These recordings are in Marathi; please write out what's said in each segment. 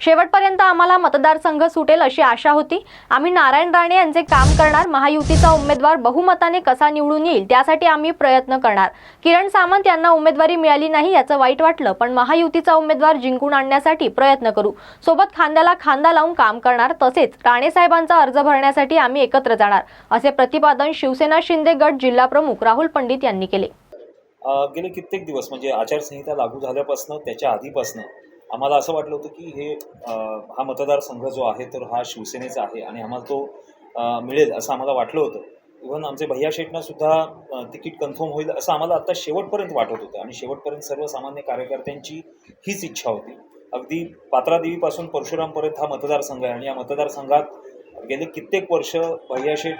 शेवटपर्यंत आम्हाला मतदारसंघ सुटेल अशी आशा होती. आम्ही नारायण राणे यांचे काम करणार महायुतीचा उमेदवार बहुमताने कसा निवडून येईल त्यासाठी आम्ही प्रयत्न करणार. किरण सामंत यांना उमेदवारी मिळाली नाही याचं वाईट वाटलं पण महायुतीचा उमेदवार जिंकून आणण्यासाठी प्रयत्न करू. सोबत खांद्याला खांदा लावून काम करणार तसेच राणे साहेबांचा अर्ज भरण्यासाठी आम्ही एकत्र जाणार असे प्रतिपादन शिवसेना शिंदे गट जिल्हा प्रमुख राहुल पंडित यांनी केले. गेले कित्येक दिवस म्हणजे आचारसंहिता लागू झाल्यापासून त्याच्या आधीपासून आम्हाला असं वाटलं होतं की हे हा मतदारसंघ जो आहे तर हा शिवसेनेचा आहे आणि आम्हाला तो मिळेल असं आम्हाला वाटलं होतं. इव्हन आमचे भैया शेटना सुद्धा तिकीट कन्फर्म होईल असं आम्हाला आता शेवटपर्यंत वाटत होतं. आणि शेवटपर्यंत सर्वसामान्य कार्यकर्त्यांची हीच इच्छा होती. अगदी पात्रादेवीपासून परशुरामपर्यंत हा मतदारसंघ आहे आणि या मतदारसंघात गेले कित्येक वर्ष भैया शेठ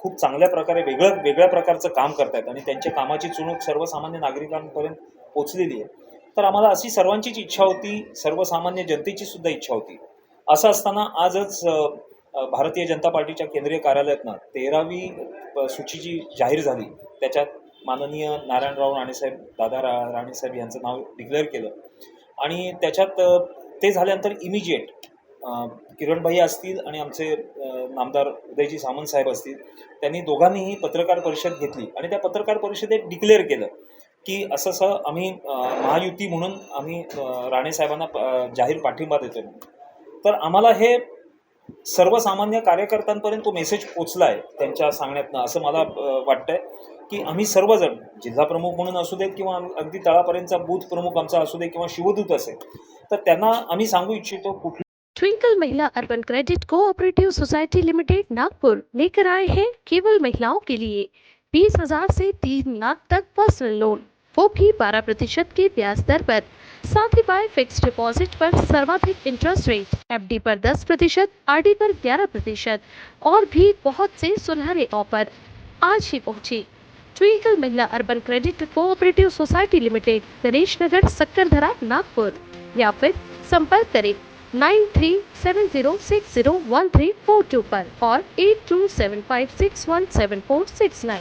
खूप चांगल्या प्रकारे वेगळं वेगळ्या प्रकारचं काम करतायत आणि त्यांच्या कामाची चुणूक सर्वसामान्य नागरिकांपर्यंत पोचलेली आहे. तर आम्हाला अशी सर्वांचीच इच्छा होती सर्वसामान्य जनतेची सुद्धा इच्छा होती. असं असताना आजच भारतीय जनता पार्टीच्या केंद्रीय कार्यालयातनं तेरावी सूची जी जाहीर झाली. त्याच्यात माननीय नारायणराव राणेसाहेब दादा रा राणेसाहेब यांचं नाव डिक्लेअर केलं. आणि त्याच्यात ते झाल्यानंतर इमिजिएट किरणभाई असतील आणि आमचे नामदार उदयजी सामंत साहेब असतील त्यांनी दोघांनीही पत्रकार परिषद घेतली आणि त्या पत्रकार परिषदेत डिक्लेअर केलं. की असं असं आम्ही महायुती म्हणून आम्ही राणेसाहेबांना जाहीर पाठिंबा देतो तर आम्हाला हे सर्वसामान्य कार्यकर्त्यांपर्यंत तो मेसेज पोचला आहे त्यांच्या सांगण्यातनं. असं मला वाटतंय की आम्ही सर्वजण जिल्हा प्रमुख म्हणून असू देत किंवा आम्ही अगदी तळापर्यंतचा बूथ प्रमुख आमचा असू दे किंवा शिवदूत असेल तर त्यांना आम्ही सांगू इच्छितो कुठली Twinkle Mahila urban credit cooperative society limited Nagpur. लेकर आए हैं केवल महिलाओं के लिए. बीस हजार से तीन लाख तक पर्सनल लोन वो भी बारह प्रतिशत के ब्याज दर पर। साथ ही बाय फिक्स डिपॉजिट पर सर्वाधिक इंटरेस्ट रेट एफडी पर दस प्रतिशत आरडी पर ग्यारह प्रतिशत और भी बहुत से सुनहरे ऑफ़र आज ही पहुँची। Twinkle Mahila urban credit cooperative society limited Ganesh Nagar Sakkardara Nagpur या फिर संपर्क करें nine three seven zero six zero one three four two पर और eight two seven five six one seven four six nine